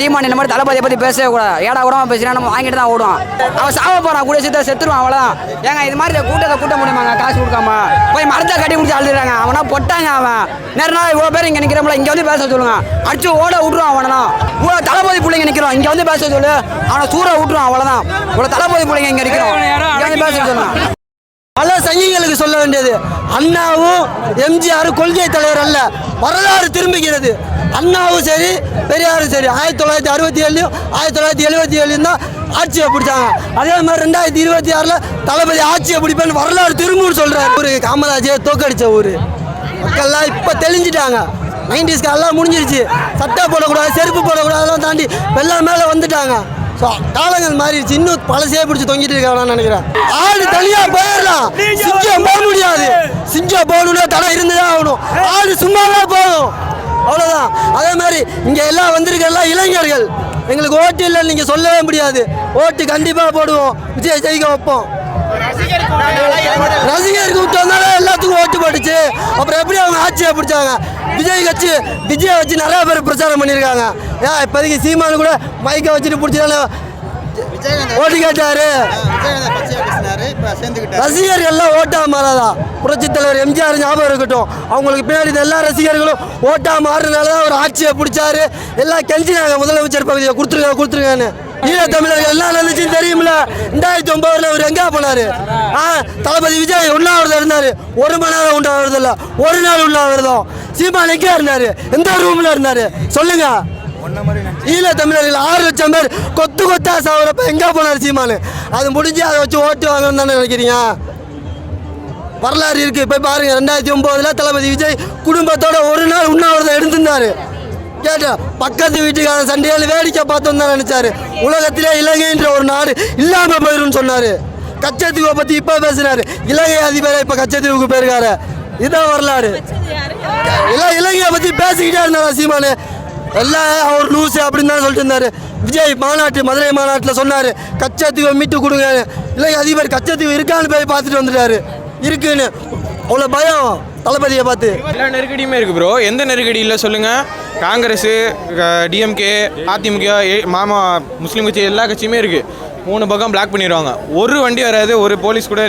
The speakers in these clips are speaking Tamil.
சீமான் இந்த மாதிரி தளபதியை பற்றி பேசவே கூடாது. ஏடா கூட பேசினா நம்ம வாங்கிட்டு தான் ஓடுவான். அவன் சாவ போறான் கூட சேர்த்து செத்துருவான் அவ்வளோதான் ஏங்க இது மாதிரி கூட்டத்தை கூட்ட முடியுமாங்க? காசு கொடுக்காம. போய் மரத்தை கட்டி முடிச்சு அழுதுறாங்க. அவனா பொட்டாங்க அவன். நேர நாள் இவ்வளோ பேர் இங்கே நிற்கிறோம்ல இங்கே வந்து பேச சொல்லுங்க. அடிச்சு ஓட விட்ருவான் அவனலாம் இவ்வளோ தளபதி பிள்ளைங்க நிற்கிறோம் இங்கே வந்து பேச சொல்லு. அவனை சூற விட்ருவான் அவ்வளோதான் இவ்வளோ தளபதி பிள்ளைங்க இங்கே நிற்கிறோம் இங்கே வந்து பேச சொல்லுங்க. பல சங்கிகளுக்கு சொல்ல வேண்டியது அண்ணாவும் எம்ஜிஆர் கொள்கை தலைவர் அல்ல. வரலாறு திரும்புகிறது. அண்ணாவும் சரி பெரியாரும் சரி. ஆயிரத்தி தொள்ளாயிரத்தி அறுபத்தி ஏழுலையும் ஆயிரத்தி தொள்ளாயிரத்தி எழுபத்தி ஏழுலையும் தான் ஆட்சியை பிடிச்சாங்க. அதே மாதிரி ரெண்டாயிரத்தி இருபத்தி ஆறில் தளபதி ஆட்சியை பிடிப்பேன்னு வரலாறு திரும்பவும் சொல்கிறார் ஊர் காமராஜரை தோக்கடிச்ச ஊர். மக்கள்லாம் இப்போ தெளிஞ்சிட்டாங்க. நைன்டிஸ்க்கு எல்லாம் முடிஞ்சிருச்சு. சட்டை போடக்கூடாது செருப்பு போடக்கூடாதெல்லாம் தாண்டி வெள்ளம் மேலே வந்துட்டாங்க. ஸோ காலங்கள் மாறிடுச்சு. இன்னும் பழசே பிடிச்சி தொங்கிட்டு இருக்காங்கன்னு நினைக்கிறேன். ஆடு தனியாக போயிடலாம். சிங்கம் போக முடியாது. சிங்கம் போகணும்னா தடை இருந்துதான் ஆகணும். ஆடு சும்மாவே போகும் அவ்வளோதான் அதே மாதிரி இங்கே எல்லாம் வந்திருக்க இளைஞர்கள். எங்களுக்கு ஓட்டு இல்லைன்னு நீங்கள் சொல்லவே முடியாது. ஓட்டு கண்டிப்பாக போடுவோம். விஜய் ஜெயிக்க வைப்போம். ரசிகர் விட்டு வந்தாலும் எல்லாத்துக்கும் ஓட்டு போட்டுச்சு. அப்புறம் எப்படி அவங்க ஆட்சியை பிடிச்சாங்க? விஜய் கட்சி விஜய் வச்சு நிறைய பேர் பிரச்சாரம் பண்ணியிருக்காங்க. ஏன் இப்போதைக்கு சீமானு கூட மைக்கை வச்சுட்டு பிடிச்சதால ஓட்டு கேட்டாரு. ரசிகர்கள் எல்லாம் ஓட்டா மாறாதான் புரட்சி தலைவர் எம்ஜிஆர் ஞாபகம் இருக்கட்டும். அவங்களுக்கு பின்னாடி இந்த எல்லா ரசிகர்களும் ஓட்டா மாறினால தான் ஒரு ஆட்சியை பிடிச்சாரு. எல்லாம் கெஞ்சினாங்க. முதலமைச்சர் பகுதியை கொடுத்துருங்க கொடுத்துருங்கன்னு. ஈழ தமிழர்கள் எல்லாம் நடந்துச்சுன்னு தெரியுமில்ல. ரெண்டாயிரத்தி ஒன்பதுல அவர் எங்கே போனார்? ஆ தளபதி விஜய் உண்ணாவிரதம் இருந்தார். ஒரு மணி நேரம் உண்ணாவிரதம் ஒரு நாள் உண்ணாவிரதம். சீமான் எங்கே இருந்தார்? எந்த ரூமில் இருந்தார்? சொல்லுங்கள் ஈழ தமிழர்கள் ஆறு லட்சம் பேர் கொத்து கொத்தா சாகுறப்ப எங்க போனார் சீமானு? அது முடிஞ்சு அதை வச்சு ஓட்டு வாங்கணும்னு தானே நினைக்கிறீங்க? வரலாறு இருக்கு. போய் பாருங்க ரெண்டாயிரத்தி ஒன்பதுல தளபதி விஜய் குடும்பத்தோட ஒரு நாள் உண்ணாவிரதம் எடுத்திருந்தாரு. கேட்ட பக்கத்து வீட்டுக்காரன் சண்டையால் வேடிக்கை பார்த்தோம் தான் நினைச்சாரு. உலகத்திலே இலங்கைன்ற ஒரு நாடு இல்லாம போயிரும்னு சொன்னாரு. கச்சத்தீவை பத்தி இப்ப பேசினாரு. இலங்கை அதிபரை இப்ப கச்சத்தீவுக்கு போயிருக்காரு. இதான் வரலாறு. எல்லாம் இலங்கையை பத்தி பேசிக்கிட்டே இருந்தாரா சீமானு? எல்லாம் அவர் லூஸு அப்படின்னு தான் சொல்லிட்டு இருந்தார். விஜய் மாநாட்டு மதுரை மாநாட்டில் சொன்னார். கச்சத்தீவை மீட்டு கொடுங்க. இல்லை அதிபர் கச்சத்தீவு இருக்கான்னு போய் பார்த்துட்டு வந்துட்டாரு. இருக்குன்னு. அவ்வளோ பயம் தளபதியை பார்த்து. எல்லா நெருக்கடியுமே இருக்குது ப்ரோ எந்த நெருக்கடி இல்லை சொல்லுங்கள் காங்கிரஸு டிஎம்கே அதிமுக ஏ- மாமா முஸ்லீம் கட்சி எல்லா கட்சியுமே இருக்குது மூணு பக்கம் பிளாக் பண்ணிடுவாங்க. ஒரு வண்டி வராது ஒரு போலீஸ் கூட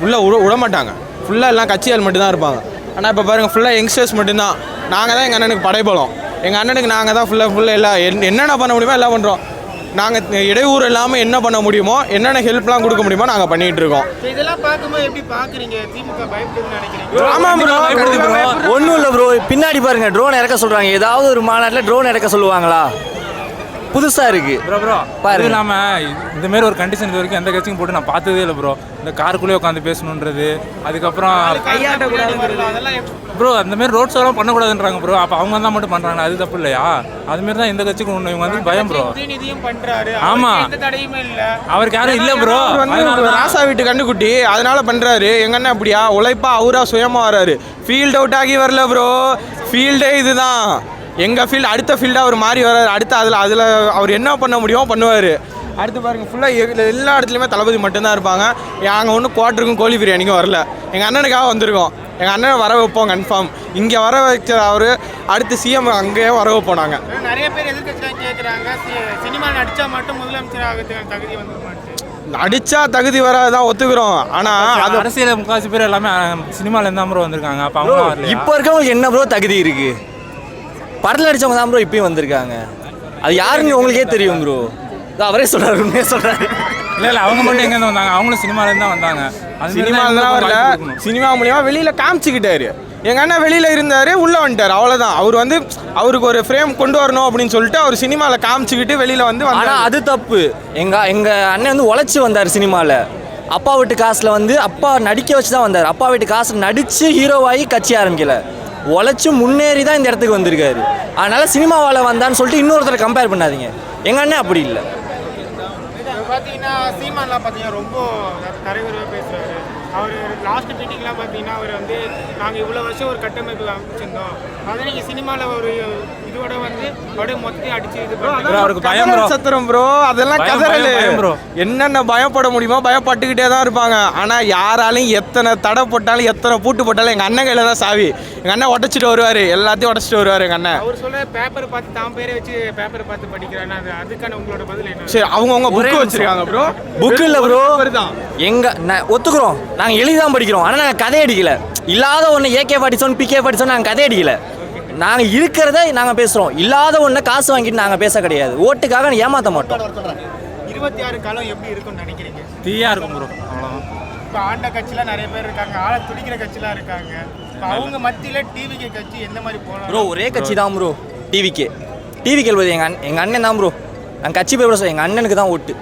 உள்ளே விட மாட்டாங்க. ஃபுல்லாக எல்லாம் கட்சியால் மட்டும்தான் இருப்பாங்க. ஆனால் இப்போ பாருங்கள் ஃபுல்லாக யங்ஸ்டர்ஸ் மட்டும்தான். நாங்கள் தான் எங்கள் அண்ணனுக்கு படைபலம். எங்கள் அண்ணனுக்கு நாங்கள் தான் ஃபுல்லாக ஃபுல்லாக எல்லாம் என்- என்னென்ன பண்ண முடியுமோ எல்லாம் பண்ணுறோம் நாங்கள் இடையூறு இல்லாமல் என்ன பண்ண முடியுமோ என்னென்ன ஹெல்ப்லாம் கொடுக்க முடியுமோ நாங்கள் பண்ணிகிட்டு இருக்கோம். இதெல்லாம் பார்க்கும்போது எப்படி பாக்குறீங்க திமுக பயப்படுதுன்னு நினைக்கிறீங்க. ஆமாம் ப்ரோ ஒன்றும் இல்லை ப்ரோ பின்னாடி பாருங்க ட்ரோன் இறக்க சொல்றாங்க. ஏதாவது ஒரு மாநாட்டில் ட்ரோன் இறக்க சொல்லுவாங்களா? புதுசா இருக்கு. ப்ரோ ப்ரோ பாருங்க. அது இல்லாம இந்த மாதிரி ஒரு கண்டிஷன் இது வரைக்கும் எந்த கட்சியும் போட்டு நான் பார்த்ததே இல்லை ப்ரோ இந்த காருக்குள்ளேயே உட்காந்து பேசணுன்றது. அதுக்கப்புறம் ப்ரோ அந்த மாதிரி ரோட் ஷோலாம் பண்ணக்கூடாதுன்றாங்க ப்ரோ அப்போ அவங்க தான் மட்டும் பண்றாங்க அது தப்பு இல்லையா? அது மாதிரி தான் இந்த கட்சிக்கு ஒன்று இவங்க வந்து பயம் ப்ரோ உதயநிதியும் பண்றாரு. ஆமா. அவருக்கு எந்த தடையுமே இல்ல. அவருக்கு யாரும் இல்லை ப்ரோ வந்து ராசா வீட்டு கண்டுக்குட்டி அதனால பண்றாரு. எங்க அண்ணன் அப்படியா? உழைப்பா அவரா சுயமா வராரு. ஃபீல்ட் அவுட் ஆகி வரல ப்ரோ ஃபீல்டே இதுதான். எங்க ஃபீல்டு அடுத்த ஃபீல்டு அவர் மாறி வராரு அடுத்த அதுல அதுல அவர் என்ன பண்ண முடியுமோ பண்ணுவார். அடுத்து பாருங்க ஃபுல்லாக எல்லா இடத்துலையுமே தளபதி மட்டும்தான் இருப்பாங்க. நாங்கள் ஒன்றும் குவார்ட்டருக்கும் கோழி பிரியாணிக்கும் வரல. எங்கள் அண்ணனுக்காக வந்திருக்கோம். எங்கள் அண்ணனை வர வைப்போம் கன்ஃபார்ம் இங்கே வர வச்ச அவர் அடுத்து சிஎம் அங்கேயே வர வைப்போம் நாங்கள் நிறைய பேர் எதிர்க்கட்சிலாம் கேக்குறாங்க. சி- சினிமா நடிச்சா மட்டும் முதலமைச்சர் ஆகிறதுக்கு தகுதி வந்துருமான்னு அடிச்சா தகுதி வராதான் ஒத்துக்கிறோம். ஆனால் அது அரசியல் முக்காசி பேர் எல்லாமே சினிமால இருந்தா ப்ரோ வந்திருக்காங்க. அப்போ அவங்க? இப்போ இருக்கவங்களுக்கு என்ன ப்ரோ தகுதி இருக்கு? படத்தில் நடிச்சவங்க தான் ப்ரோ இப்பயும் வந்திருக்காங்க. அது யாருன்னு உங்களுக்கே தெரியும் ப்ரோ அவரே சொல்றாரு உண்மையே சொல்றாரு. இல்ல இல்ல அவங்க மட்டும் எங்க இருந்து வந்தாங்க? அவங்களும் சினிமால இருந்து தான் வந்தாங்க. அது மாதிரி சினிமா தான் தான் இவங்களுக்கும் வரல. சினிமா மூலியமா வெளியில காமிச்சுக்கிட்டாரு. எங்க அண்ணன் வெளியில இருந்தாரு உள்ள வந்துட்டாரு. அவ்வளவுதான். அவர் வந்து அவருக்கு ஒரு ஃப்ரேம் கொண்டு வரணும் அப்படின்னு சொல்லிட்டு அவர் சினிமால காமிச்சுக்கிட்டு வெளியில வந்து ஆனா வந்தாரு. அது தப்பு. எங்க எங்க அண்ணன் வந்து உழைச்சி வந்தார் சினிமாவில் அப்பா வீட்டு காசுல வந்து அப்பா நடிக்க வச்சு தான் வந்தார். அப்பா வீட்டு காசு நடிச்சு ஹீரோவாகி கட்சி ஆரம்பிக்கல. உழைச்சி முன்னேறி தான் இந்த இடத்துக்கு வந்திருக்காரு. அதனால் சினிமாவால் வந்தான்னு சொல்லிட்டு இன்னொருத்தரை கம்பேர் பண்ணாதீங்க. எங்கள் அண்ணன் அப்படி இல்லை. பார்த்தீங்கன்னா சீமான்லாம் பார்த்தீங்கன்னா ரொம்ப தரைகுறவே பேசுவார் அவர் லாஸ்ட் மீட்டிங்லாம் பார்த்தீங்கன்னா அவர் வந்து நாங்கள் இவ்வளோ வருஷம் ஒரு கட்டமைப்பு அமைச்சிருந்தோம். நீங்கள் சினிமாவில் ஒரு இதோட வந்து அப்படியே மொத்தத்தையும் அடிச்சு இது பண்ணுறாங்க அவருக்கு பயம் bro. சத்திரம் ப்ரோ அதெல்லாம் கதறலு. bro. என்னென்ன பயப்பட முடியுமோ பயப்பட்டுக்கிட்டே தான் இருப்பாங்க. ஆனால் யாராலையும் எத்தனை தடை போட்டாலும் எத்தனை பூட்டு போட்டாலும் எங்கள் அண்ணன் கையில் தான் சாவி. எங்கள் அண்ணன் உடச்சிட்டு வருவார். எல்லாத்தையும் உடச்சிட்டு வருவார் எங்கள் அண்ணன். அவர் சொல்ல பேப்பர் பார்த்து தான் பேரை வச்சு பேப்பர் பார்த்து படிக்கிறாருன்னா அது அதுக்கான உங்களோட பதில் என்ன? சரி அவங்கவுங்க புக்கு. வச்சிருக்காங்க ப்ரோ புக்கு இல்லை ப்ரோ தான் எங்க நான் ஒத்துக்குறோம். நாங்கள் எழுதி தான் படிக்கிறோம். ஆனால் நாங்கள் கதை அடிக்கல. இல்லாத ஒன்று ஏகே படித்தோம் பிகே படித்தோம் நாங்கள் கதை அடிக்கல. நாங்கள் இருக்கிறத நாங்கள் பேசுகிறோம் இல்லாத ஒன்று காசு வாங்கிட்டு நாங்கள் பேச கிடையாது. ஓட்டுக்காக ஏமாற்ற மாட்டோம். இருபத்தி ஆறு காலம் எப்படி இருக்கும்னு நினைக்கிறீங்க? தீயா இருக்கும் ப்ரோ அவ்வளோதான் இப்போ ஆண்ட கட்சிலாம் நிறைய பேர் இருக்காங்க. ஆளை துடிக்கிற கட்சிலாம் இருக்காங்க. அவங்க மத்தியில் டிவிக்கு கட்சி எந்த மாதிரி ப்ரோ போகலாம் ஒரே கட்சி தான் ப்ரோ டிவிக்கே டிவி கேள்வி எங்கள் அண்ணன் எங்கள் அண்ணன் தான் ப்ரோ நாங்கள் கட்சி போய் சொல்ல எங்கள் அண்ணனுக்கு தான் ஓட்டு.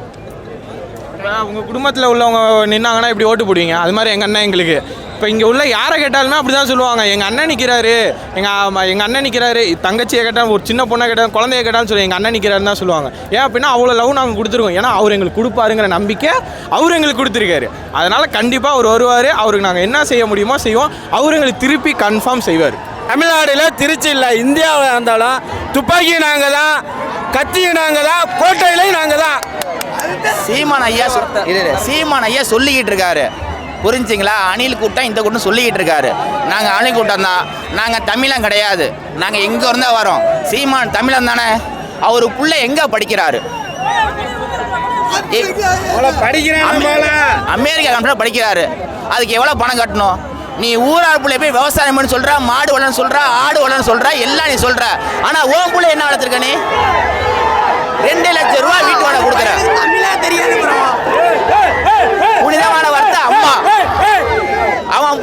உங்கள் குடும்பத்தில் உள்ளவங்க நின்னாங்கன்னா இப்படி ஓட்டு போடுவீங்க? அது மாதிரி எங்கள் அண்ணன் எங்களுக்கு. இப்போ இங்கே உள்ள யாரை கேட்டாலுமே அப்படி தான் சொல்லுவாங்க. எங்கள் அண்ணன் நிற்கிறாரு எங்கள் எங்கள் அண்ணன் நிற்கிறாரு தங்கச்சியை கேட்டால் ஒரு சின்ன பொண்ணை கேட்டால் குழந்தைய கேட்டாலும் சொல்லி எங்கள் அண்ணன் நிற்கிறாருன்னு தான் சொல்லுவாங்க. ஏன் அப்படின்னா அவ்வளோ லவ் நாங்கள் கொடுத்துருக்கோம். ஏன்னா அவர் எங்களுக்கு கொடுப்பாருங்கிற நம்பிக்கை அவர் எங்களுக்கு கொடுத்துருக்காரு. அதனால் கண்டிப்பாக அவர் வருவார். அவருக்கு நாங்கள் என்ன செய்ய முடியுமோ செய்வோம். அவர் எங்களுக்கு திருப்பி கன்ஃபார்ம் செய்வார். தமிழ்நாடுல திருச்சி இல்லை இந்தியாவில் இருந்தாலும் துப்பாக்கி நாங்கள் தான் கத்தியும் நாங்கள் தான் கோட்டையிலையும் நாங்கள் தான் சீமான் ஐயா இரு. சீமான் ஐயா சொல்லிக்கிட்டு இருக்காரு. புரிஞ்சுங்களா? அணில் கூட்டம் இந்த கூட்டம் சொல்லிக்கிட்டு இருக்காரு. நாங்கள் அணில் கூட்டம் தான். நாங்கள் தமிழன் கிடையாது. நாங்கள் எங்கே இருந்தா வரோம்? சீமான் தமிழன் தானே? அவர் புள்ள எங்கே படிக்கிறாரு? அமெ- அமெரிக்கா கம்பெனியில் படிக்கிறாரு. அதுக்கு எவ்வளோ பணம் கட்டணும்? நீ ஊரார் பிள்ளை போய் விவசாயம் பண்ணி சொல்ற மாடு வளன்னு சொல்ற ஆடு வளன்னு சொல்ற எல்லாம் நீ சொல்ற. ஆனா உன் பிள்ளை என்ன வளர்த்துருக்க நீ? ரெண்டு லட்சம் ரூபாய் வீட்டு வாடகை கொடுக்குற. புனிதமான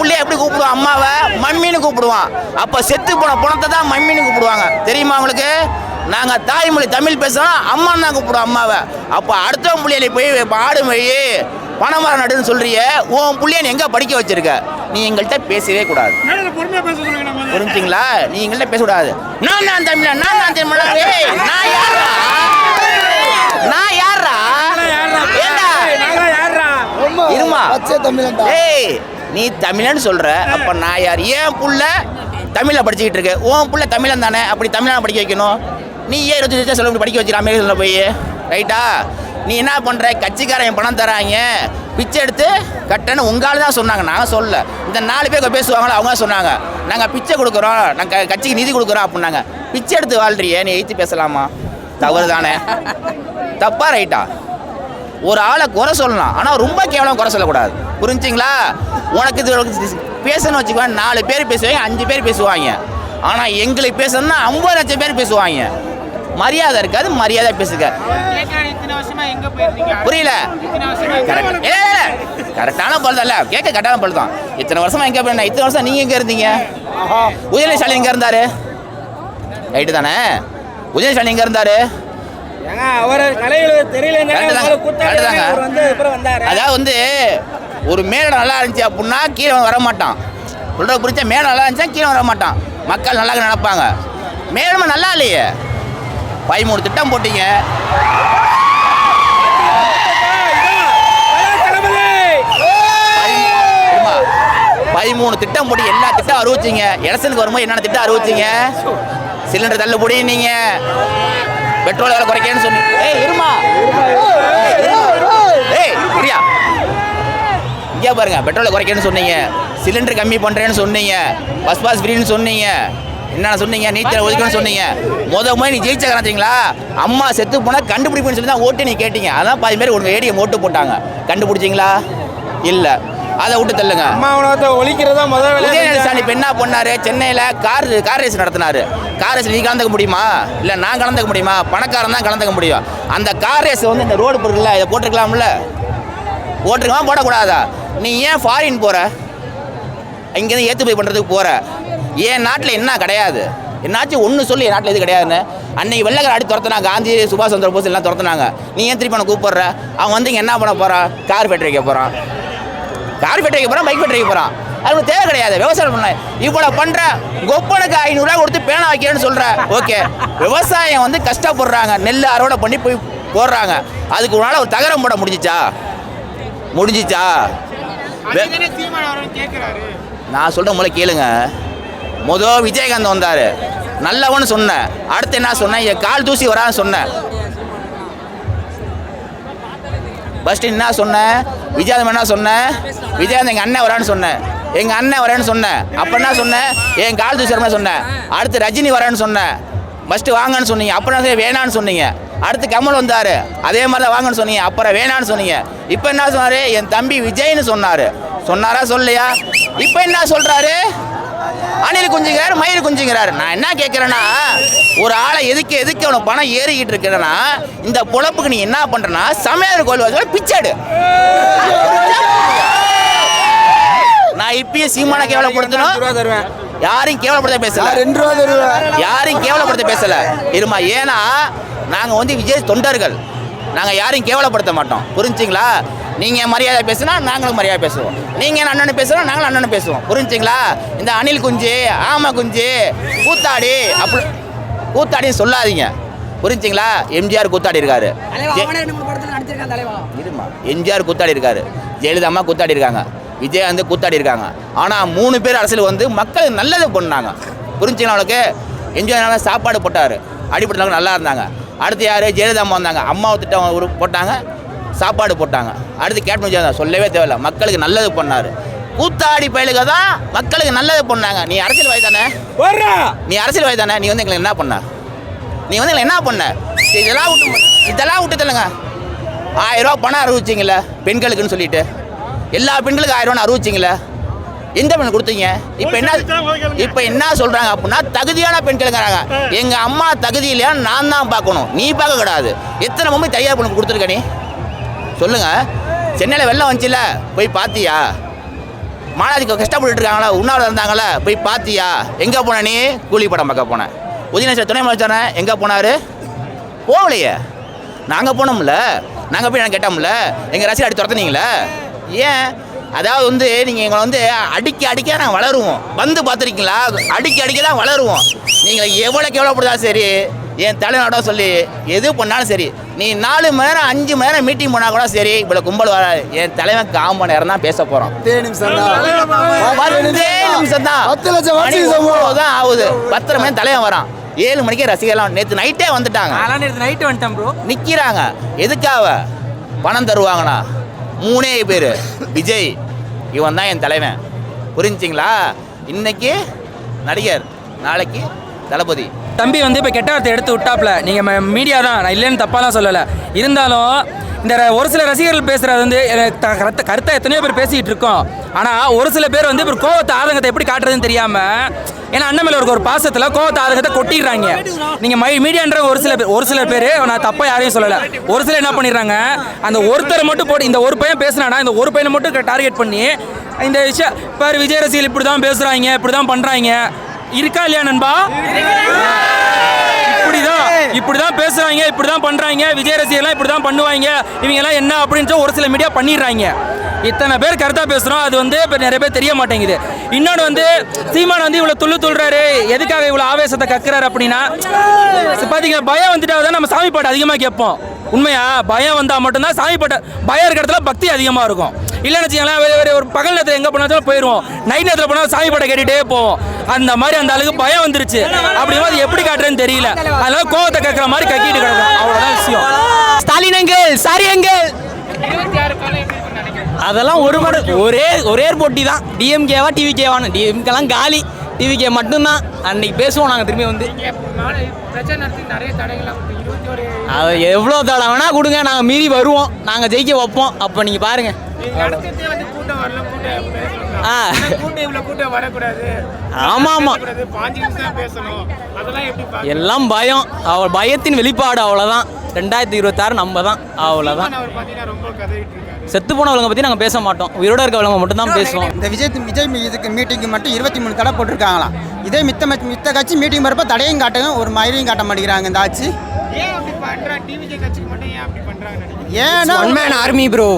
புள்ளைய எப்படி கூப்பிடுவான் அம்மாவை மம்மின்னு கூப்பிடுவான். அப்ப செத்து போன பணத்தை தான் மம்மின்னு கூப்பிடுவாங்க. தெரியுமா உங்களுக்கு? நாங்க தாய்மொழி தமிழ் பேசுறோம் அம்மா தான் கூப்பிடுவோம் அம்மாவை. அப்ப அடுத்தவன் புள்ளையில போய் ஆடு மொழி பணமரம் நடுன்னு சொல்றிய உன் புள்ளைய எங்க படிக்க வச்சிருக்க? நீ எங்கள்கிட்ட பேசவே கூடாது. புரிஞ்சுங்களா? நீ எங்கள்கிட்ட பேசக்கூடாது நான் தான் தமிழன் நான் தான் தமிழன். ஏய் நான் யாரா நான் யாரா இருமா பச்சை தமிழன்டா. ஏய் நீ தமிழன் சொல்ற. அப்ப நான் யார்? ஏன் புள்ள தமிழில் படிச்சுக்கிட்டு இருக்கு? உன் புள்ள தமிழன் தானே. அப்படி தமிழன் படிக்க வைக்கணும். நீ ஏன் இருபத்தி லட்சம் செலவு படிக்க வச்சுக்கிற அமெரிக்கா போய். ரைட்டா நீ என்ன பண்ற? கட்சிக்காரன் பணம் தராங்க. பிச்சை எடுத்து கட்டன்னு உங்களால் தான் சொன்னாங்க. நான் சொல்ல இந்த நாலு பேர் பேசுவாங்களோ? அவங்க தான் சொன்னாங்க. நாங்கள் பிச்சை கொடுக்குறோம். நாங்கள் கட்சிக்கு நிதி கொடுக்குறோம் அப்படின்னாங்க. பிச்சை எடுத்து வாழ்றியே? நீ எழுத்து பேசலாமா? தவறு தானே தப்பா ரைட்டா ஒரு ஆளை குறை சொல்லலாம். ஆனால் ரொம்ப கேவலம் குறை சொல்லக்கூடாது. புரிஞ்சுங்களா? உனக்கு இது பேசணும்னு வச்சுக்கோ நாலு பேர் பேசுவாங்க அஞ்சு பேர் பேசுவாங்க. ஆனால் எங்களுக்கு பேசணும்னா ஐம்பது லட்சம் பேர் பேசுவாங்க. மரியாதை இருக்காது மரியாதை பேசுங்க. புரியல. கரெக்டான பொருள் இல்ல. கேட்க கரெக்டான பொருள் தான். இத்தனை வருஷமா எங்க போயிருந்தா இத்தனை வருஷம் நீங்க எங்க இருந்தீங்க? உதயநிதி ஸ்டாலின் எங்க இருந்தாரு? ரைட்டு தானே? உதயநிதி ஸ்டாலின் எங்க இருந்தாரு? தாங்க கரெக்டு தாங்க அதாவது வந்து ஒரு மேடை நல்லா இருந்துச்சு அப்படின்னா கீழே வர மாட்டான். சொல்கிற புரிச்ச மேடை நல்லா இருந்துச்சா கீழே வர மாட்டான். மக்கள் நல்லா நினைப்பாங்க மேடமை நல்லா இல்லையே. பதிமூணு திட்டம் போட்டீங்க? பதிமூணு திட்டம் போட்டு எல்லா திட்டம் அறிவிச்சிங்க? எலெக்ஷனுக்கு வரும்போது என்னென்ன திட்டம் அறிவிச்சிங்க? சிலிண்டர் தள்ளுபடி நீங்க பெட்ரோல் விலை குறைக்கன்னு சொன்னீங்க ஏய் இருமா. ஏய் பிரியா? இங்கே பாருங்க பெட்ரோலை குறைக்கன்னு சொன்னீங்க. சிலிண்டர் கம்மி பண்ணுறேன்னு சொன்னீங்க. பஸ் பாஸ் ஃப்ரீன்னு சொன்னீங்க. என்னென்ன சொன்னீங்க? நீச்சல் ஒதுக்கணும்னு சொன்னீங்க. முத முறை நீ ஜெயிச்ச காரணத்தீங்களா அம்மா செத்து போனால் கண்டுபிடிப்புன்னு சொல்லி தான் ஓட்டு நீ கேட்டீங்க. அதான் பாதி பேர் உங்கள் ஏடியை ஓட்டு போட்டாங்க. கண்டுபிடிச்சிங்களா? இல்லை. அதை விட்டு தள்ளுங்க. அம்மா உணவத்தை ஒழிக்கிறதா முதல் உதயநிதி இப்போ என்ன பண்ணாரு சென்னையில் கார் கார் ரேஸ் நடத்தினாரு. கார் ரேஸ் நீ கலந்துக்க முடியுமா? இல்லை நான் கலந்துக்க முடியுமா? பணக்காரன் தான் கலந்துக்க முடியும். அந்த கார் ரேஸ் வந்து இந்த ரோடு பொருட்கள் இதை போட்டிருக்கலாம்ல? போட்டிருக்கமா போடக்கூடாதா? நீ ஏன் ஃபாரின் போகிற இங்கேருந்து ஏற்று போய் பண்ணுறதுக்கு போகிற என் நாட்டில் என்ன கிடையாது? என்னாச்சும் ஒன்று சொல்லி என் நாட்டில் எது கிடையாதுன்னு. அன்னைக்கு வெள்ளக்கார அடி துரத்துனாங்க காந்தி சுபாஷ் சந்திர போஸ் எல்லாம் துரத்துனாங்க. நீ ஏன் திருப்பி அவனை கூப்பிடுற? அவன் வந்து இங்கே என்ன பண்ண போகிறான் கார் ஃபேக்டரி வைக்க போகிறான் கார் ஃபேக்டரி வைக்க போகிறான் பைக் ஃபேக்டரி வைக்க போகிறான் அது தேவை கிடையாது. விவசாயம் பண்ண. இவ்வளோ பண்ணுற கொப்பனுக்கு ஐநூறுரூவா கொடுத்து பேனா வைக்கிறேன்னு சொல்கிற ஓகே. விவசாயம் வந்து கஷ்டப்படுறாங்க. நெல் அறுவடை பண்ணி போய் போடுறாங்க. அதுக்கு ஒரு நாள் ஒரு தகரம் போட முடிஞ்சிச்சா? முடிஞ்சிச்சா? நான் சொல்ற முறை கேளுங்க. மொதல் விஜயகாந்த் வந்தார். நல்லவன்னு சொன்னேன். அடுத்து என்ன சொன்னேன்? என் கால் தூசி வரான்னு சொன்னேன். ஃபஸ்ட்டு என்ன சொன்னேன் விஜயாந்தம் என்ன சொன்னேன் விஜயாந்த் எங்கள் அண்ணன் வரான்னு சொன்னேன் எங்கள் அண்ணன் வரேன்னு சொன்னேன் அப்போ என்ன சொன்னேன் என் காலத்து தூசி சொன்னேன் அடுத்து ரஜினி வரேன்னு சொன்னேன் ஃபஸ்ட்டு வாங்கன்னு சொன்னீங்க. அப்புறம் என்ன வேணான்னு சொன்னீங்க. அடுத்து கமல் வந்தார். அதே மாதிரி தான் வாங்கன்னு சொன்னீங்க. அப்புறம் வேணான்னு சொன்னீங்க. இப்போ என்ன சொன்னார்? என் தம்பி விஜய்னு சொன்னார். சொன்னாரா? சொல்லலையா? இப்போ என்ன சொல்கிறாரு அணில் குஞ்சுங்கிறாரு மயில் குஞ்சுங்கிறாரு. நான் என்ன கேட்குறேன்னா ஒரு ஆளை எதுக்கு எதுக்கு அவனுக்கு பணம் ஏறிக்கிட்டு இருக்கிறேன்னா இந்த பொழப்புக்கு நீ என்ன பண்ணுறனா சமையல் கோயில் வாசல்ல பிச்சாடு நான் இப்பயும் சீமான கேவலப்படுத்தணும். யாரையும் கேவலப்படுத்த பேசல. ரெண்டு ரூபா தருவேன். யாரையும் கேவலப்படுத்த பேசல. இருமா ஏன்னா நாங்கள் வந்து விஜய் தொண்டர்கள். நாங்கள் யாரையும் கேவலப்படுத்த மாட்டோம். புரிஞ்சுங்களா? நீங்கள் மரியாதை பேசுனா நாங்களும் மரியாதை பேசுவோம். நீங்கள் அண்ணன் பேசுனா நாங்களும் அண்ணன் பேசுவோம். புரிஞ்சுங்களா? இந்த அணில் குஞ்சு ஆமா குஞ்சு கூத்தாடி அப்படி கூத்தாடின்னு சொல்லாதீங்க. புரிஞ்சுங்களா? எம்ஜிஆர் கூத்தாடி இருக்காரு. இருமா? எம்ஜிஆர் கூத்தாடி இருக்காரு. ஜெயலலிதா அம்மா கூத்தாடி இருக்காங்க. விஜயகாந்த் கூத்தாடி இருக்காங்க. ஆனால் மூணு பேர் அரசியல் வந்து மக்களுக்கு நல்லது பண்ணாங்க. புரிஞ்சுங்களா அவனுக்கு எம்ஜிஆர் சாப்பாடு போட்டார். அடிப்படையில் நல்லா இருந்தாங்க. அடுத்து யார்? ஜெயலலிதா அம்மா வந்தாங்க. அம்மாவை திட்டம் போட்டாங்க. சாப்பாடு போட்டாங்க. அடுத்து கேப்டன் விஜயகாந்த் சொல்லவே தேவையில்ல. மக்களுக்கு நல்லது பண்ணார். கூத்தாடி பயலுக தான் மக்களுக்கு நல்லது பண்ணாங்க. நீ அரசியல்வாதி தானே? நீ அரசியல்வாதி தானே? நீ வந்து எங்களுக்கு என்ன பண்ண? நீ வந்து எங்களை என்ன பண்ண? இதெல்லாம் விட்டு இதெல்லாம் விட்டு தள்ளுங்க. ஆயிரம் ரூபா பணம் அறிவிச்சிங்களே பெண்களுக்குன்னு சொல்லிட்டு. எல்லா பெண்களுக்கும் ரூபா அறிவிச்சிங்களே எந்த பெண் கொடுத்தீங்க? இப்போ என்ன இப்போ என்ன சொல்றாங்க அப்படின்னா தகுதியான பெண்களுங்கிறாங்க எங்க அம்மா தகுதி இல்லையா நான் தான் பார்க்கணும். நீ பார்க்க கூடாது எத்தனை பொம்மை தயார் பண்ணி கொடுத்துருக்க நீ? சொல்லுங்க. சென்னையில் வெள்ளம் வந்துச்சுல போய் பார்த்தியா மாலாதிக்கு கஷ்டப்பட்டு இருக்காங்களா உண்ணாவில் இருந்தாங்களா போய் பார்த்தியா எங்கே போன நீ? கூலி படம் பார்க்க போனேன் உதயநேஸ்வர துணை முதலமைச்சர் எங்கே போனார்? போகலையே. நாங்கள் போனோம்ல. நாங்கள் போய் நான் கேட்டோம்ல. எங்கள் ரசிகர் அடி துரத்துனீங்களே. ஏன்? அதாவது வந்து நீங்கள் எங்களை வந்து அடிக்க அடிக்க நாங்கள் வளருவோம். வந்து பார்த்துருக்கீங்களா? அடிக்க அடிக்க தான் வளருவோம். நீங்கள் எவ்வளோக்கு எவ்வளோ கேவலப்படுதா சரி என் தலைநாடோ சொல்லி எது பண்ணாலும் சரி நீ நாலு மணி நேரம் அஞ்சு மணி நேரம் மீட்டிங் பண்ணால் கூட சரி இவ்வளோ கும்பல் வராது என் தலைவன் கால் மணி நேரம் தான் பேச போகிறோம் நிமிஷம் தான். பத்தே லட்சம் தான் ஆகுது. பத்தரை மணி தலைவன் வரான். ஏழு மணிக்கே ரசிகர்லாம் நேற்று நைட்டே வந்துட்டாங்க. நைட்டு வந்துட்டேன் ப்ரோ நிற்கிறாங்க எதுக்காக? பணம் தருவாங்கண்ணா. மூணே பேர். விஜய். இவன் தான் என் தலைவன். புரிஞ்சிங்களா? இன்னைக்கு நடிகர் நாளைக்கு தளபதி. தம்பி வந்து இப்போ கெட்ட வார்த்தை எடுத்து விட்டாப்ல. நீங்கள் மீடியா தான். நான் இல்லைன்னு தப்பாலாம் சொல்லலை. இருந்தாலும் இந்த ர- ஒரு சில ரசிகர்கள் பேசுகிறது வந்து எனக்கு கருத்தை கருத்தை எத்தனையோ பேர் பேசிக்கிட்டு இருக்கோம். ஆனால் ஒரு சில பேர் வந்து இப்போ கோவத்தை ஆதங்கத்தை எப்படி காட்டுறதுன்னு தெரியாமல் ஏன்னா அண்ணன் ஒரு ஒரு பாசத்தில் கோவத்தை ஆதங்கத்தை கொட்டிடுறாங்க. நீங்கள் மை மீடியான்ற ஒரு சில பேர் ஒரு சில பேர் நான் தப்பாக யாரையும் சொல்லலை. ஒரு சிலர் என்ன பண்ணிடுறாங்க அந்த ஒருத்தரை மட்டும் போட்டு இந்த ஒரு பையன் பேசுனானா இந்த ஒரு பையனை மட்டும் டார்கெட் பண்ணி இந்த விஷயம் பாரு விஜய் ரசிகர்கள் இப்படி தான் பேசுகிறாங்க இப்படி தான் பண்ணுறாங்க இருக்கா இல்லையா நண்பா? இப்படிதான் இப்படிதான் பேசுறாங்க இப்படிதான் பண்றாங்க விஜய் ரசிகர்லாம் இப்படிதான் பண்ணுவாங்க. இவங்க எல்லாம் என்ன அப்படின்னு ஒரு சில மீடியா பண்ணிடுறாங்க. இத்தனை பேர் கருத்தா பேசுறோம் அது வந்து இப்போ நிறைய பேர் தெரிய மாட்டேங்குது. இன்னொன்று வந்து சீமான் வந்து இவ்வளோ துள்ளு துள்ளுறாரு எதுக்காக இவ்வளோ ஆவேசத்தை கக்குறாரு அப்படின்னா பார்த்தீங்கன்னா பயம் வந்துட்டாவது தான் நம்ம சாமி பாட்டு அதிகமாக கேட்போம். உண்மையா? பயம் வந்தால் மட்டும்தான் சாமி பாட்டு பயம் இருக்கிற இடத்துல பக்தி அதிகமாக இருக்கும். இல்லைன்னு வச்சுக்கலாம் வேறு வேறு ஒரு பகல் நேரத்தில் எங்கே போனாலும் போயிடுவோம் நைட் நேரத்தில் போனால் சாமி பாட்டை கேட்டுகிட்டே போவோம். அந்த மாதிரி அந்த ஆளுக்கு பயம் வந்துருச்சு. அப்படிங்கும்போது அது எப்படி காட்டுறேன்னு தெரியல. அதனால கோவத்தை கேட்குற மாதிரி கக்கிட்டு கிடக்கும். அவ்வளோதான் விஷயம். ஸ்டாலின் அங்கிள் சாரி நினைக்கிறேன் அதெல்லாம் ஒரு மடு ஒரே ஒரே போட்டி தான். டிஎம்கேவா டிவிகேவான்னு டிஎம்கேலாம் காலி. டிவிகே மட்டும்தான். அன்னைக்கு பேசுவோம் நாங்கள் திரும்பி வந்து. அது எவ்வளோ தடவை வேணா கொடுங்க நாங்கள் மீறி வருவோம். நாங்கள் ஜெயிக்க வைப்போம். அப்போ நீங்கள் பாருங்கள் எல்லாம் பயம். அவ பயத்தின் வெளிப்பாடு அவ்வளோதான் ரெண்டாயிரத்தி இருபத்தாறு நம்ம தான் அவ்வளோதான் செத்து போனவங்க பற்றி நாங்கள் பேச மாட்டோம். உயிரோட இருக்கவங்க மட்டும் தான் பேசுவோம். இந்த விஜய் விஜய் இதுக்கு மீட்டிங்கு மட்டும் இருபத்தி மூணு தடை போட்டிருக்காங்களாம். இதே மித்த மித்த கட்சி மீட்டிங் வரப்ப தடையும் காட்டுங்க ஒரு மயிலையும் காட்ட மாட்டேங்கிறாங்க இந்த ஆட்சி. ஏன் அப்படி பண்றா? டிவிஜே கட்சிக்கு மட்டும் ஏன் அப்படி பண்றாங்க நினைக்கிறீங்க? ஏன்னா ஆர்மி ப்ரோ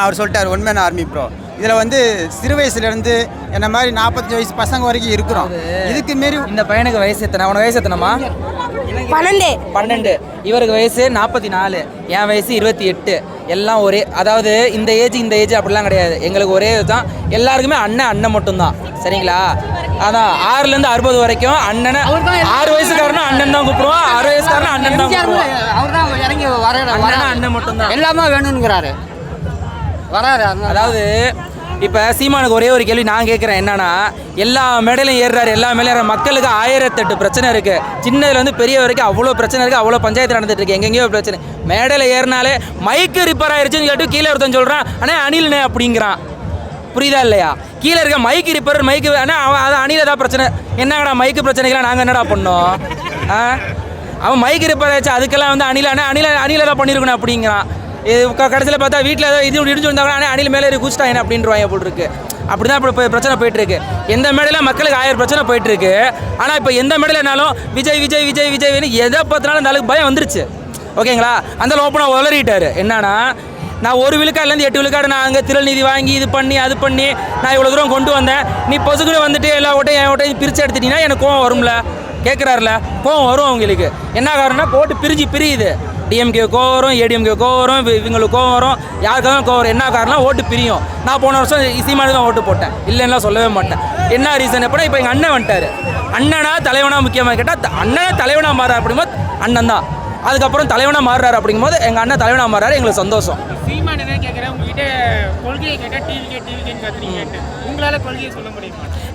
அவர் சொல்லிட்டார் ஒன் மேன் ஆர்மி ப்ரோ இதில் வந்து சிறு வயசுலேருந்து என்ன மாதிரி நாற்பத்தஞ்சு வயசு பசங்க வரைக்கும் இருக்கிறோம். இதுக்கு மாரி இந்த பையனுக்கு வயசு எத்தனை? அவனை வயசு எத்தனைமா பன்னெண்டு. பன்னெண்டு. இவருக்கு வயசு நாற்பத்தி நாலு என் வயசு இருபத்தி எட்டு. எல்லாம் ஒரே அதாவது இந்த ஏஜ் இந்த ஏஜ் அப்படிலாம் கிடையாது. எங்களுக்கு ஒரே தான். எல்லாருக்குமே அண்ணன் அண்ணன் மட்டும்தான். சரிங்களா? அதான் ஆறுலேருந்து அறுபது வரைக்கும் அண்ணனை ஆறு வயசுக்காரனும் அண்ணன் தான் கூப்பிடுவோம் ஆறு வயசுக்காரனும் அண்ணன் தான் கூப்பிடுவோம் அண்ணன் மட்டும்தான். எல்லாமே வேணுங்கிறாரு. வராரு அதாவது இப்போ சீமானுக்கு ஒரே ஒரு கேள்வி நான் கேட்குறேன் என்னன்னா எல்லா மேடையிலும் ஏறுறாரு எல்லா மேடையும் மக்களுக்கு ஆயிரத்தெட்டு பிரச்சனை இருக்கு. சின்னதுலேருந்து பெரிய வரைக்கும் அவ்வளோ பிரச்சனை இருக்குது அவ்வளோ பஞ்சாயத்து நடந்துட்டு இருக்கு எங்கெங்கேயோ பிரச்சனை. மேடையில் ஏறினாலே மைக்கு ரிப்பேர் ஆயிருச்சுன்னு கேட்டு கீழே ஒருத்தன் சொல்கிறான் ஆனால் அணிலனே அப்படிங்கிறான். புரியுதா இல்லையா? கீழே இருக்க மைக்கு ரிப்பேர் மைக்கு ஆனால் அவன் அது அணில தான் பிரச்சனை. என்னங்கடா மைக்கு பிரச்சனைக்கெல்லாம் நாங்கள் என்னடா பண்ணோம்? ஆ? அவன் மைக்கு ரிப்பேர் ஆச்சு அதுக்கெல்லாம் வந்து அணில அண்ணா அணில அணில தான் பண்ணியிருக்கணும் அப்படிங்கிறான். இது கடைசியில் பார்த்தா வீட்டில் ஏதோ இது இடிஞ்சு வந்தாங்கன்னா ஆனால் அணில் மேலே குச்சிட்டாங்க அப்படின்றவாங்க போல் இருக்கு. அப்படி தான் இப்போ பிரச்சனை போயிட்டுருக்கு எந்த மேடையில் மக்களுக்கு ஆயிரம் பிரச்சனை போயிட்டுருக்கு ஆனால் இப்போ எந்த மேடையிலனாலும் விஜய் விஜய் விஜய் விஜய்னு எதை பார்த்தனாலும் அந்த அளவுக்கு பயம் வந்துருச்சு. ஓகேங்களா? அந்த ஓப்பனாக உளறிட்டார். என்னன்னா நான் ஒரு விழுக்காடுலேருந்து எட்டு விழுக்காடு நான் அங்கே திரள் நிதி வாங்கி இது பண்ணி அது பண்ணி நான் இவ்வளோ தூரம் கொண்டு வந்தேன். நீ பொசுக்குன்னு வந்துட்டு எல்லா ஓட்டையும் என் ஓட்டையும் பிரித்து எடுத்துட்டீங்கன்னா எனக்கு கோவம் வரும்ல? கேட்குறாருல கோவம் வரும் அவங்களுக்கு. என்ன காரணம்னா கோட்டு பிரிஞ்சு பிரியுது. டிஎம்கே கோவம் வரும் ஏடிஎம்கே கோவம் வரும் இவ- இவங்களுக்கு கோவம். வரும் யாருக்காவது கோவம் வரும். என்ன காரணம் ஓட்டு பிரியும். நான் போன வருஷம் சீமானு தான் ஓட்டு போட்டேன். இல்லைன்னா சொல்லவே மாட்டேன். என்ன ரீசன் எப்படின்னா இப்போ எங்கள் அண்ணன் வந்துட்டாரு. அண்ணனா தலைவனா முக்கியமாக கேட்டால் அண்ணனா தலைவனா மாறாரு அப்படிங்கும்போது அண்ணன் தான். அதுக்கப்புறம் தலைவனா மாறுறாரு அப்படிங்கும்போது எங்கள் அண்ணன் தலைவனா மாறுறாரு. எங்களுக்கு சந்தோஷம்.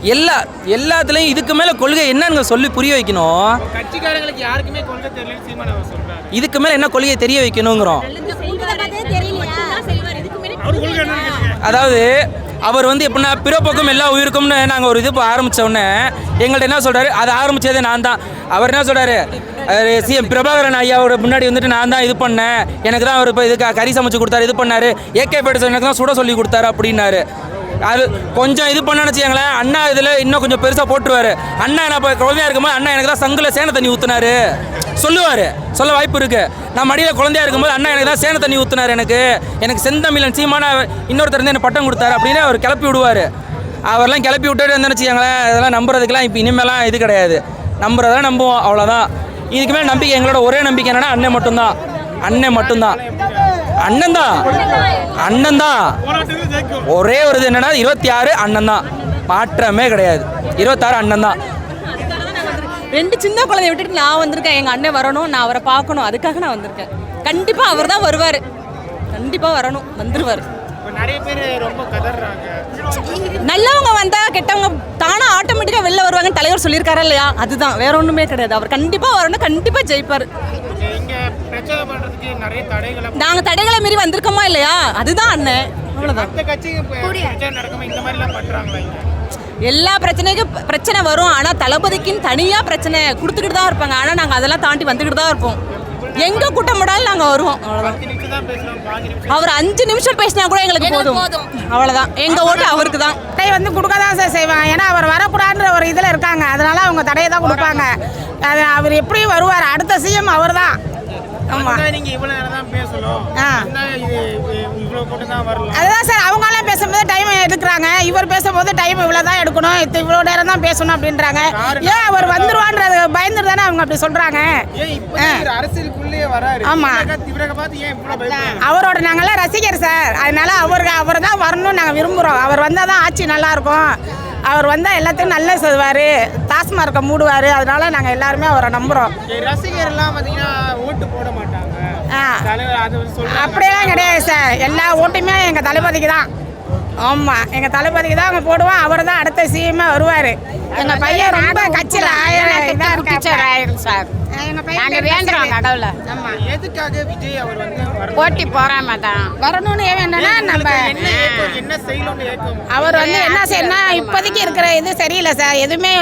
எல்லா எல்லாத்துலேயும் இதுக்கு மேலே கொள்கை என்னன்னு சொல்லி புரிய வைக்கணும். கட்சிக்காரங்களுக்கு யாருக்குமே கொள்கை தெரியலன்னு சீமான் இதுக்கு மேலே என்ன கொள்கையை தெரிய வைக்கணுங்கிறோம். அதாவது அவர் வந்து எப்படின்னா பிறப்போக்கும் எல்லா உயிருக்கும்னு நாங்கள் ஒரு இது ஆரம்பிச்ச உடனே எங்கள்கிட்ட என்ன சொல்கிறாரு அதை ஆரம்பிச்சதே நான் தான். அவர் என்ன சொல்கிறாரு சிஎம் பிரபாகரன் ஐயாவோட முன்னாடி வந்துட்டு நான் தான் இது பண்ணேன். எனக்கு தான் அவர் இப்போ இதுக்கு கறி சமைச்சு கொடுத்தாரு இது பண்ணாரு. ஏகே பேட்டர் எனக்கு தான் சுட சொல்லி கொடுத்தாரு அப்படின்னாரு. அது கொஞ்சம் இது பண்ண வச்சுக்கங்களேன் அண்ணா இதில் இன்னும் கொஞ்சம் பெருசாக போட்டுருவாரு. அண்ணா என்ன இப்போ குழந்தையா இருக்கும்போது அண்ணா எனக்கு தான் சங்கில் சேன தண்ணி ஊற்றுனாரு சொல்லுவார். சொல்ல வாய்ப்பு இருக்குது நான் மடியில் குழந்தையா இருக்கும்போது அண்ணா எனக்கு தான் சேன தண்ணி ஊற்றுனாரு எனக்கு. எனக்கு செந்தமிழன் சீமான இன்னொருத்தர் வந்து எனக்கு பட்டம் கொடுத்தாரு அப்படின்னு அவர் கிளப்பி விடுவார். அவர்லாம் கிளப்பி விட்டுட்டு வந்து அதெல்லாம் இதெல்லாம் நம்புறதுக்கெல்லாம் இப்போ இனிமேலாம் இது கிடையாது. நம்புறதெல்லாம் நம்புவோம் அவ்வளோதான் இதுக்கு மேலே நம்பிக்கை எங்களோட ஒரே நம்பிக்கை என்னன்னா அண்ணன் மட்டும்தான். அண்ணன் மட்டும்தான். அண்ணன் தான் அண்ணன் தான் ஒரே ஒரு இது என்னன்னா இருபத்தி ஆறு அண்ணன் தான் மாற்றமே கிடையாது. இருபத்தாறு அண்ணன் தான் ரெண்டு சின்ன குழந்தைய விட்டுட்டு நான் வந்திருக்கேன். எங்கள் அண்ணன் வரணும் நான் அவரை பார்க்கணும். அதுக்காக நான் வந்திருக்கேன். கண்டிப்பாக அவர் தான் வருவார். கண்டிப்பாக வரணும். வந்துடுவார் நிறைய பேர் ரொம்ப கதறாங்க. நல்லவங்க வந்தா கெட்டவங்க தானா ஆட்டோமேட்டிக்கா வெளில வருவாங்கன்னு தலைவர் சொல்லியிருக்காரா இல்லையா? அதுதான். வேற ஒண்ணுமே கிடையாது. அவர் கண்டிப்பா வரணும் கண்டிப்பா ஜெயிப்பார். இங்க பிரச்சாரம் பண்றதுக்கு நிறைய தடைகளை நாங்க தடைகளை மீறி வந்திருக்கோமா இல்லையா? அதுதான் அண்ணன் அவ்வளவுதான். எல்லா பிரச்சனைக்கும் பிரச்சனை வரும். ஆனா தளபதிக்குன்னு தனியா பிரச்சனை கொடுத்துக்கிட்டு தான் இருப்பாங்க. ஆனா நாங்க அதெல்லாம் தாண்டி வந்துக்கிட்டு தான் இருப்போம். எங்க கூட்டம் போட்டாலும் நாங்க வருவோம். அவர் அஞ்சு நிமிஷம் பேசினா கூட எங்களுக்கு போதும். அவ்வளவுதான். எங்க ஓட்டு அவருக்கு தான். தடை வந்து கொடுக்க தான் சார் செய்வாங்க. ஏன்னா அவர் வரக்கூடாதுன்ற ஒரு இதில் இருக்காங்க. அதனால அவங்க தடையை தான் கொடுப்பாங்க. அது அவர் எப்படியும் வருவார்? அடுத்த சிஎம் அவர் தான் ஆமாம் அதுதான் நீங்க இவ்வளவு நேரம் தான் பேசணும். ஆ. அதுதான் சார் பேசும்போது டைம் எடுக்கிறாங்க. இவர் பேசும்போது டைம் இவ்வளோ தான் எடுக்கணும். இது இவ்வளோ நேரம் தான் பேசணும் அப்படின்றாங்க. ஏன் அவர் வந்துருவான்றது? பயந்துட்டு தானே அவங்க அப்படி சொல்கிறாங்க ஏன் இப்போ இவர் அரசியலுக்குள்ளேயே வராரு? ஆமா. இவரை- இவரை பார்த்து ஏன் இவ்வளவு பயப்படுறாங்க? அவரோட நாங்களாம் ரசிகர் சார். அதனால அவருக்கு அவர் தான் வரணும்னு நாங்கள் விரும்புகிறோம் அவர் வந்தால் தான் ஆட்சி நல்லா இருக்கும். அவர் வந்தால் எல்லாத்தையும் நல்லா செய்வார். டாஸ்மார்க்கை மூடுவார். அதனால நாங்கள் எல்லாருமே அவரை நம்புகிறோம் என் ரசிகர் எல்லாம் பாத்தீங்கன்னா ஓட்டு போட மாட்டாங்க. ஆ. தலைவர் அது சொல்றாங்க. அப்படியெல்லாம் கிடையாது சார். எல்லா ஓட்டுமே எங்கள் தளபதிக்கு தான். ஆமாம் எங்கள் தளபதிக்கு தான் அவங்க போடுவோம் அவர் தான் அடுத்த சிஎம்மே வருவார். எங்கள் பையன் ரொம்ப கட்சியில் ஆயிரம் இதாக இருக்காரு ஆயிரும் சார். வேண்டுறோம் கடவுளை. ஆமாம் எதுக்காக விஜய் அவர் வந்து வரணும்? போட்டி போறாம தான். வரணும்னு என்னன்னா நம்ம அவர் வந்து என்ன செய்யணும் இப்போதைக்கு இருக்கிற இது சரியில்லை சார். எதுவுமே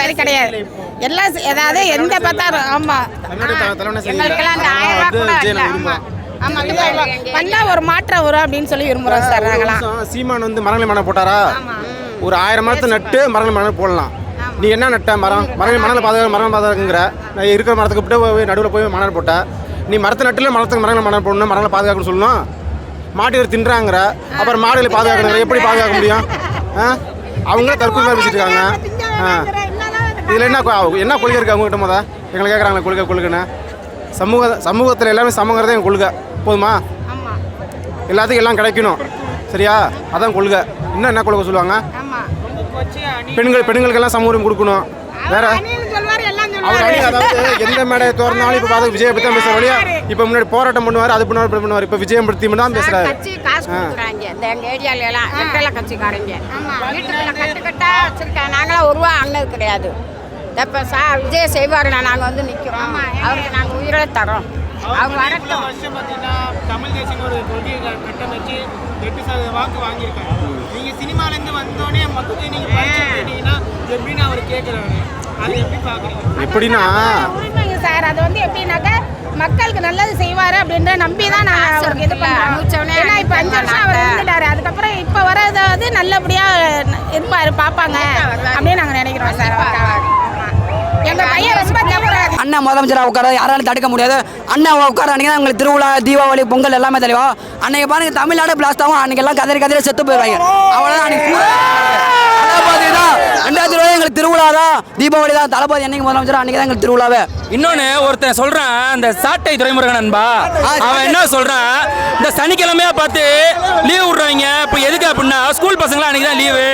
சரி கிடையாது. எல்லாம் ஏதாவது எந்த பார்த்தாலும் ஆமா. எங்களுக்கெல்லாம் அந்த ஆயிரம் ரூபாய் கூட இல்லை ஆமா வந்தா ஒரு மாற்றம் வரும் அப்படின்னு சொல்லி விரும்புறோம் சார் நாங்களாம் சீமான் வந்து மரங்களை மரம் போட்டாரா? ஒரு ஆயிரம் மரத்தை நட்டு மரங்களை மரம் போடலாம். நீ என்ன நட்ட மரம்? மரங்கள் மணல் பாதுகாக்க மரம் பாதுகாக்குங்கிற. நான் இருக்கிற மரத்துக்கு விட்டு போய் நடுவில் போய் மணல் போட்ட நீ மரத்தை நட்டுல மரத்துக்கு மரங்களை மணல் போடணும் மரங்களை பாதுகாக்கணும்னு சொல்லணும். மாட்டுகள் தின்றாங்கிற. அப்புறம் மாடுகளை பாதுகாக்கணுங்கிற. எப்படி பாதுகாக்க முடியும்? ஆ? அவங்களே தற்கொலை வச்சுட்டு இருக்காங்க இதில் என்ன என்ன கொள்கை இருக்கு அவங்ககிட்ட முத? எங்களை கேட்குறாங்களே கொள்கை கொள்கைன்னு. சமூக சமூகத்தில் எல்லாமே சமங்கிறதே எங்கள் கொள்கை. போதுமா? எல்லாத்துக்கும் எல்லாம் கிடைக்கணும். சரியா? அதான் கொள்கை. இன்னும் என்ன கொள்கை சொல்லுவாங்க? பெண்கள் பெண்களுக்கெல்லாம் சம உரிமை கொடுக்கணும் வேற? அவர் அதாவது எந்த மேடை திறந்தாலும் இப்போ பார்த்து விஜய் பற்றி தான் பேசுகிற வழியா இப்போ முன்னாடி போராட்டம் பண்ணுவார் அது பண்ணுவார் பண்ணுவார். இப்போ விஜயம் பற்றி மட்டும் தான் பேசுகிறாரு இந்த எங்கள் ஏரியால எல்லாம் கட்சிக்காரங்க. வீட்டுக்குள்ள கட்டு கட்டா வச்சிருக்கேன் நாங்களாம் ஒரு ரூபா அண்ணது கிடையாது. எப்போ சா விஜய் செய்வாருண்ணா நாங்கள் வந்து நிற்கிறோம் அவருக்கு நாங்கள் உயிரை தரோம் அவங்க வரட்டும். வருஷம் பார்த்தீங்கன்னா தமிழ் தேசம் ஒரு கொள்கையை கட்டமைச்சு எட்டு சதவீத வாக்கு வாங்கியிருக்காரு நீங்க சினிமால இருந்து வந்தோடனே மொத்தத்தை நீங்க கேட்டீங்கன்னா எப்படின்னு அவர் கேட்கிறாரு அதை எப்படி பாக்குறீங்க? எப்படின்னா? சார். அது வந்து எப்படின்னாக்கா மக்களுக்கு நல்லது செய்வாரு அப்படின்ற நம்பி தான் நான் அவருக்கு இது பண்ணுறேன் ஏன்னா இப்போ அஞ்சு வருஷம் அவர் இருந்துட்டாரு. அதுக்கப்புறம் இப்போ வரதாவது நல்லபடியா இருப்பாரு பார்ப்பாங்க அப்படின்னு நாங்கள் நினைக்கிறோம் சார். எங்க பையன் அண்ணன் முதலமைச்சராக உட்கார யாராலும் தடுக்க முடியாது. அண்ணன் உட்கார அன்றைக்கி தான் உங்களுக்கு திருவிழா தீபாவளி பொங்கல் எல்லாமே தெளிவா. அன்னைக்கு பாருங்க தமிழ்நாடு பிளாஸ்ட் ஆகும். அன்னைக்கு எல்லாம் கதறி கதறி செத்து போயிடுவாங்க. அவ்வளோதான் அன்னைக்கு ரெண்டாயிரத்தி இருபது எங்களுக்கு திருவிழா தான் தீபாவளி தான் தளபதி என்னைக்கு முதலமைச்சர் அன்னைக்கு தான் எங்களுக்கு திருவிழாவே. இன்னொன்னு ஒருத்தன் சொல்றான் அந்த சாட்டை துறைமுருகன் நண்பா அவன் என்ன சொல்றான் இந்த சனிக்கிழமையா பார்த்து லீவ் விடுறாங்க இப்போ எதுக்கு அப்படின்னா ஸ்கூல் பசங்களாம் அன்னைக்கு தான் லீவு.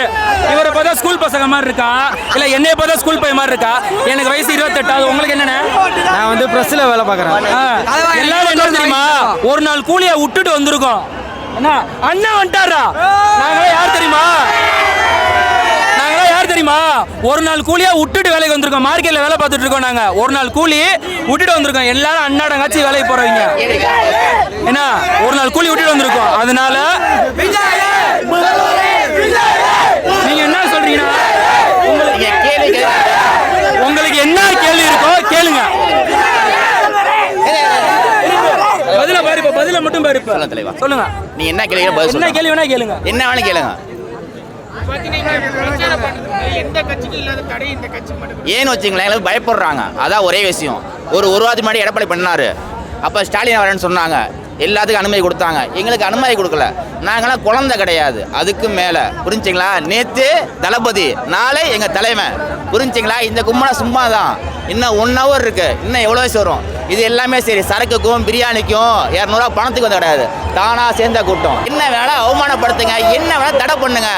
இவரை பார்த்தா ஸ்கூல் பசங்க மாதிரி இருக்கா? இல்ல என்னைய பார்த்தா ஸ்கூல் பையன் மாதிரி இருக்கா? எனக்கு வயசு இருபத்தெட்டாவது. உங்களுக்கு என்னண்ணே? நான் வந்து ப்ரெஸ்ஸில் வேலை பார்க்குறேன். எல்லாரும் என்ன தெரியுமா. ஒரு நாள் கூலியை விட்டுட்டு வந்திருக்கோம். என்ன? அண்ணா வந்துட்டாரா? நாங்களே யார் தெரியுமா? தெரியுமா? ஒரு நாள் கூலியா விட்டுட்டு வேலைக்கு வந்திருக்கோம். மார்க்கெட்ல வேலை பார்த்துட்டு இருக்கோம் நாங்க. ஒரு நாள் கூலி விட்டுட்டு வந்திருக்கோம். எல்லாரும் அண்ணாடங்காச்சி வேலைக்கு போறவங்க. என்ன ஒரு நாள் கூலி விட்டுட்டு வந்திருக்கோம். அதனால நீங்க என்ன சொல்றீங்கன்னா உங்களுக்கு என்ன கேள்வி இருக்கோ கேளுங்க. பதில பாரு இப்ப பதில மட்டும் பாரு இப்ப. சொல்லுங்க. நீ என்ன கேள்வி என்ன கேள்வி வேணா கேளுங்க. என்ன வேணும் கேளுங்க. ஏன்னு வச்சுங்களேன் எங்களுக்கு பயப்படுறாங்க. அதான் ஒரே விஷயம். ஒரு ஒரு வாரத்துக்கு முன்னாடி எடப்பாடி பண்ணாரு. அப்போ ஸ்டாலின் வரேன்னு சொன்னாங்க எல்லாத்துக்கும் அனுமதி கொடுத்தாங்க. எங்களுக்கு அனுமதி கொடுக்கல. நாங்களாம் குழந்தை கிடையாது. அதுக்கு மேலே. புரிஞ்சுங்களா? நேற்று தளபதி நாளை எங்கள் தலைமை புரிஞ்சுங்களா? இந்த கும்பலாக சும்மா தான் இன்னும் ஒன் ஹவர் இருக்குது இன்னும் எவ்வளோ வயசு வரும்? இது எல்லாமே சரி. சரக்குக்கும் பிரியாணிக்கும் இரநூறுவா பணத்துக்கு வந்து கிடையாது. தானாக சேர்ந்த கூட்டம். என்ன வேணால் அவமானப்படுத்துங்க. என்ன வேணால் தடை பண்ணுங்க.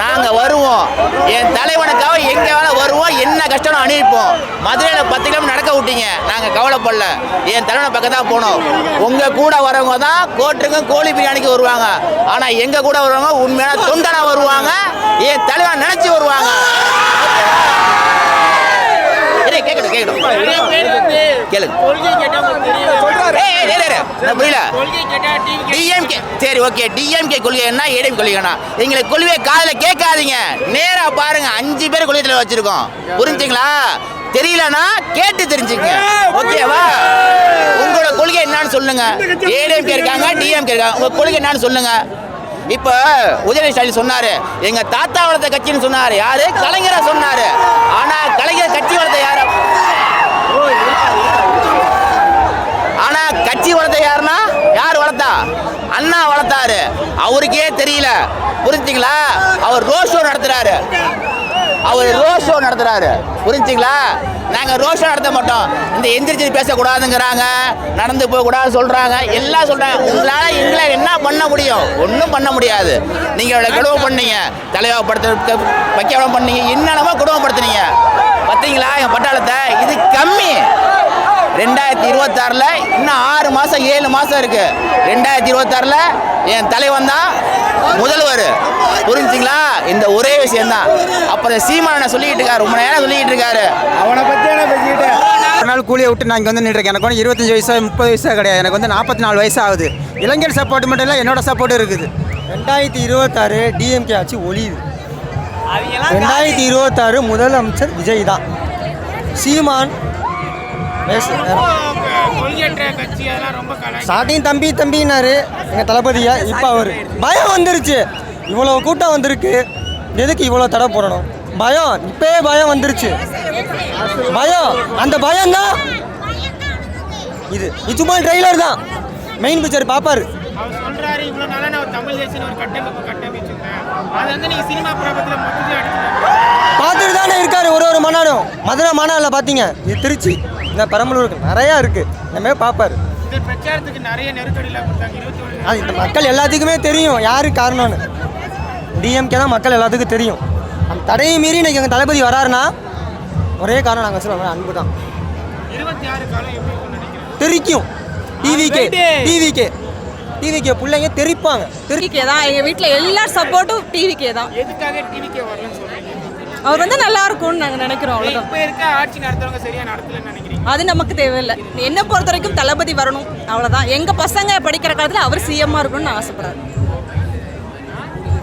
நாங்கள் வருவோம். என் தலைவனுக்காக எங்கே வேணால் வருவோம். என்ன கஷ்டம் அனுப்பிப்போம் மதுரையில் பத்து கிலோமீட்டர் நடக்க விட்டீங்க. நாங்கள் கவலைப்படல. என் தலைவனை பக்கம் தான் போனோம் உங்கள் கூட வரவங்க தான் கோட்டுக்கும் கோழி பிரியாணிக்கு வருவாங்க. ஆனால் எங்கள் கூட வருவாங்க உண்மையான தொண்டனாக வருவாங்க. என் தலைவன் நினச்சி வருவாங்க. கேட்கணும் கேட்கட்டும் கேளுங்க புரியல. டிஎம்கே சரி ஓகே டிஎம்கே கொள்கை என்ன? ஏடிஎம் கொள்கை என்ன? எங்களுக்கு கொள்கையை காதில் கேட்காதீங்க. நேரா பாருங்க. அஞ்சு பேர் கொள்கையில் வச்சிருக்கோம். புரிஞ்சுங்களா? தெரியலனா கேட்டு தெரிஞ்சுங்க. ஓகேவா உங்களோட கொள்கை என்னன்னு சொல்லுங்க. ஏடிஎம்கே இருக்காங்க டிஎம்கே இருக்காங்க. உங்க கொள்கை என்னன்னு சொல்லுங்க. இப்போ உதயநிதி ஸ்டாலின் சொன்னாரு. எங்க தாத்தா வளர்த்த கட்சின்னு சொன்னாரு. யாரு? கலைஞரா சொன்னாரு. ஆனா கலைஞர் கட்சி வளர்த்த யாரு ஆனா கட்சி வளர்த்த யாருன்னா? யார் வளர்த்தா? அண்ணா வளர்த்தாரு. அவருக்கே தெரியல. புரிஞ்சுங்களா? அவர் ரோட் ஷோ நடத்துறாரு. அவர் ரோட் ஷோ நடத்துறாரு. புரிஞ்சுங்களா? நாங்கள் ரோட் ஷோ நடத்த மாட்டோம். இந்த எந்திரிச்சு பேசக்கூடாதுங்கிறாங்க. நடந்து போகக்கூடாது சொல்கிறாங்க எல்லாம் சொல்கிறாங்க உங்களால் எங்களை என்ன பண்ண முடியும்? ஒன்றும் பண்ண முடியாது. நீங்கள் அவளை குடும்பம் பண்ணீங்க. தலைவப்படுத்த வைக்கவளம் பண்ணீங்க. என்னென்னமோ குடும்பப்படுத்துனீங்க பார்த்தீங்களா என் பட்டாளத்தை? இது கம்மி. ரெண்டாயிரத்தி இருபத்தாறில் இன்னும் ஆறு மாதம் ஏழு மாதம் இருக்கு. ரெண்டாயிரத்தி இருபத்தாறில் என் தலைவன் தான் முதல்வர். புரிஞ்சுங்களா? இந்த ஒரே விஷயம் தான் அப்புறம் சீமான சொல்லிக்கிட்டு இருக்காரு? ரொம்ப நேரம் சொல்லிக்கிட்டு இருக்காரு. அவனை பற்றி என்ன பேசிக்கிட்டு? ஒரு நாள் கூலியை விட்டு நான் இங்கே வந்து நின்றுருக்கேன். எனக்கு வந்து இருபத்தஞ்சி வயசா முப்பது வயசா கிடையாது. எனக்கு வந்து நாற்பத்தி நாலு வயசு ஆகுது. இளைஞர் சப்போர்ட் மட்டும் இல்லை என்னோட சப்போர்ட் இருக்குது. ரெண்டாயிரத்தி இருபத்தாறு டிஎம்கே ஆட்சி ஒளியுது ரெண்டாயிரத்தி இருபத்தாறு முதலமைச்சர் விஜய் தான். சீமான் ஸ்டார்டிங் தம்பி தம்பின்னாரு. எங்கள் தளபதியா? இப்போ அவர். பயம் வந்துருச்சு. இவ்வளோ கூட்டம் வந்திருக்கு. எதுக்கு இவ்வளோ தடை போடணும்? பயம். இப்பயே பயம் வந்துருச்சு. பயம். அந்த பயம் தான். இது இது சும்மா ட்ரெய்லர் தான். மெயின் பிக்சர் மொத்தத்தில் அடிச்சுட்டாங்க பார்த்துட்டு தானே இருக்காரு ஒரு ஒரு மனாடும் மதுரை மாநாடில் பார்த்தீங்க. இது திருச்சி. இந்த பெரம்பலூருக்கு நிறையா இருக்குது இனிமேல் பார்ப்பாரு. அது இந்த மக்கள் எல்லாத்துக்குமே தெரியும். யாரு காரணம்னு? டிஎம்கே தான் மக்கள் எல்லாத்துக்கும் தெரியும். அந்த தடையை மீறி இன்னைக்கு எங்கள் தளபதி வராருன்னா ஒரே காரணம் நாங்கள் சொல்லுவோம் அன்பு தான். தெரிக்கும். டிவிக்கே டிவிக்கே டிவிக்கே பிள்ளைங்க தெரிப்பாங்க. தெரி டிவிக்கே தான். எங்கள் வீட்டில் எல்லா சப்போர்ட்டும் டிவிக்கே தான். எதுக்காக டிவிக்கே வரலன்னு சொல்றீங்க? அவர் வந்து நல்லா இருக்கும்னு நாங்கள் நினைக்கிறோம் அவ்வளோதான் இப்போ இருக்க ஆட்சி நடத்துறவங்க சரியா நடத்தலன்னு நினைக்கிறீங்க? அது நமக்கு தேவையில்லை. என்னை பொறுத்த வரைக்கும் தளபதி வரணும் அவ்வளோதான் எங்கள் பசங்க படிக்கிற காலத்தில் அவர் சிஎம்மாக இருக்கணும்னு நான் ஆசைப்படுறேன்.